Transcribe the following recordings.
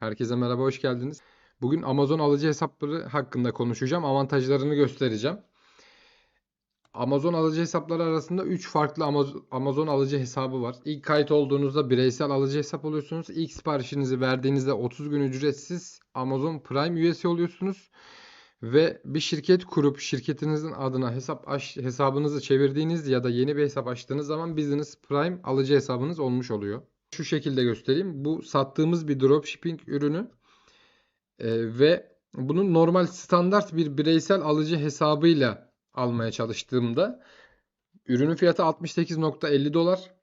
Herkese merhaba, hoş geldiniz. Bugün Amazon alıcı hesapları hakkında konuşacağım. Avantajlarını göstereceğim. Amazon alıcı hesapları arasında 3 farklı Amaz- Amazon alıcı hesabı var. İlk kayıt olduğunuzda bireysel alıcı hesap oluyorsunuz. İlk siparişinizi verdiğinizde 30 gün ücretsiz Amazon Prime üyesi oluyorsunuz. Ve bir şirket kurup şirketinizin adına hesap aç, hesabınızı çevirdiğiniz ya da yeni bir hesap açtığınız zaman Business Prime alıcı hesabınız olmuş oluyor. Şu şekilde göstereyim. Bu sattığımız bir dropshipping ürünü Ee, ve bunu normal standart bir bireysel alıcı hesabıyla almaya çalıştığımda ürünün fiyatı 68.50 dolar.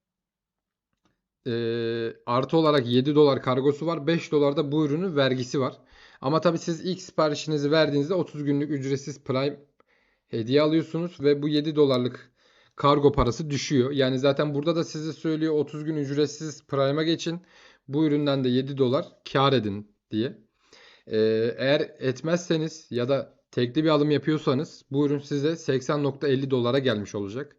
Ee, artı olarak 7 dolar kargosu var. 5 dolar da bu ürünün vergisi var. Ama tabii siz ilk siparişinizi verdiğinizde 30 günlük ücretsiz Prime hediye alıyorsunuz ve bu 7 dolarlık kargo parası düşüyor. Yani zaten burada da size söylüyor 30 gün ücretsiz Prime'a geçin. Bu üründen de 7 dolar kar edin diye. Ee, eğer etmezseniz ya da tekli bir alım yapıyorsanız bu ürün size 80.50 dolara gelmiş olacak.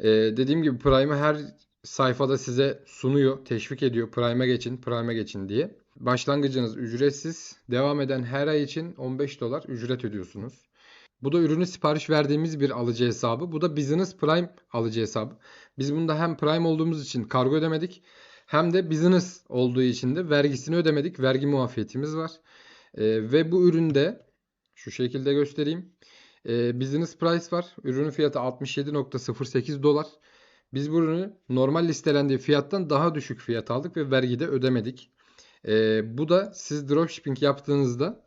Ee, dediğim gibi Prime'ı her sayfada size sunuyor, teşvik ediyor. Prime'a geçin, Prime'a geçin diye. Başlangıcınız ücretsiz. Devam eden her ay için 15 dolar ücret ödüyorsunuz. Bu da ürünü sipariş verdiğimiz bir alıcı hesabı. Bu da Business Prime alıcı hesabı. Biz bunda hem Prime olduğumuz için kargo ödemedik. Hem de business olduğu için de vergisini ödemedik. Vergi muafiyetimiz var. Ee, ve bu üründe şu şekilde göstereyim. Ee, business price var. Ürünün fiyatı 67.08 dolar. Biz bu ürünü normal listelendiği fiyattan daha düşük fiyat aldık ve vergi de ödemedik. Ee, bu da siz dropshipping yaptığınızda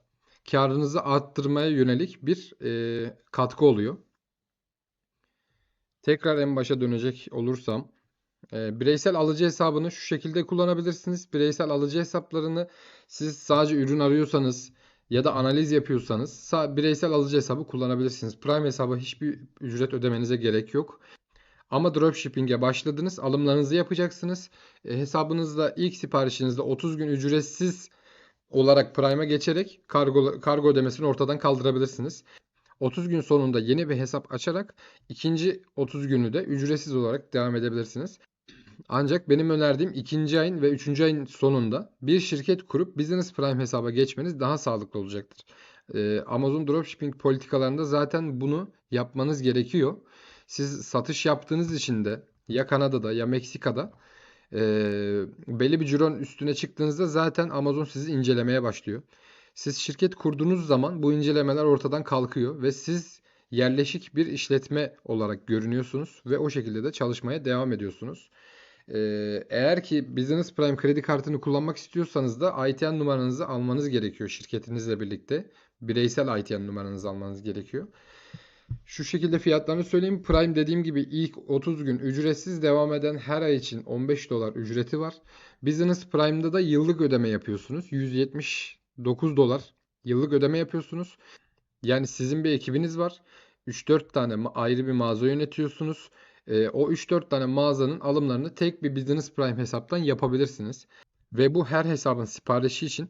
karınızı arttırmaya yönelik bir e, katkı oluyor. Tekrar en başa dönecek olursam e, bireysel alıcı hesabını şu şekilde kullanabilirsiniz. Bireysel alıcı hesaplarını siz sadece ürün arıyorsanız ya da analiz yapıyorsanız sa- bireysel alıcı hesabı kullanabilirsiniz. Prime hesaba hiçbir ücret ödemenize gerek yok. Ama dropshipping'e başladınız. Alımlarınızı yapacaksınız. E, hesabınızda ilk siparişinizde 30 gün ücretsiz olarak Prime'a geçerek kargo, kargo ödemesini ortadan kaldırabilirsiniz. 30 gün sonunda yeni bir hesap açarak ikinci 30 günü de ücretsiz olarak devam edebilirsiniz. Ancak benim önerdiğim ikinci ayın ve üçüncü ayın sonunda bir şirket kurup Business Prime hesaba geçmeniz daha sağlıklı olacaktır. Ee, Amazon Dropshipping politikalarında zaten bunu yapmanız gerekiyor. Siz satış yaptığınız için de ya Kanada'da ya Meksika'da e, belli bir cironun üstüne çıktığınızda zaten Amazon sizi incelemeye başlıyor. Siz şirket kurduğunuz zaman bu incelemeler ortadan kalkıyor ve siz yerleşik bir işletme olarak görünüyorsunuz ve o şekilde de çalışmaya devam ediyorsunuz. Ee, eğer ki Business Prime kredi kartını kullanmak istiyorsanız da ITN numaranızı almanız gerekiyor şirketinizle birlikte. Bireysel ITN numaranızı almanız gerekiyor. Şu şekilde fiyatlarını söyleyeyim. Prime dediğim gibi ilk 30 gün ücretsiz devam eden her ay için 15 dolar ücreti var. Business Prime'da da yıllık ödeme yapıyorsunuz. 179 dolar yıllık ödeme yapıyorsunuz. Yani sizin bir ekibiniz var. 3-4 tane ayrı bir mağaza yönetiyorsunuz. Ee, o 3-4 tane mağazanın alımlarını tek bir Business Prime hesaptan yapabilirsiniz. Ve bu her hesabın siparişi için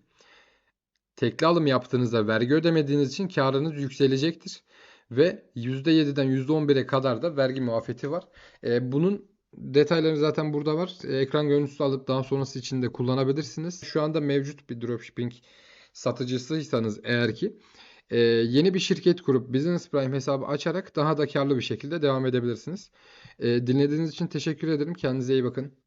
tekli alım yaptığınızda vergi ödemediğiniz için karınız yükselecektir. Ve %7'den %11'e kadar da vergi muafiyeti var. Ee, bunun detayları zaten burada var. Ee, ekran görüntüsü alıp daha sonrası için de kullanabilirsiniz. Şu anda mevcut bir dropshipping satıcısıysanız eğer ki e, yeni bir şirket kurup Business Prime hesabı açarak daha da karlı bir şekilde devam edebilirsiniz. E, dinlediğiniz için teşekkür ederim. Kendinize iyi bakın.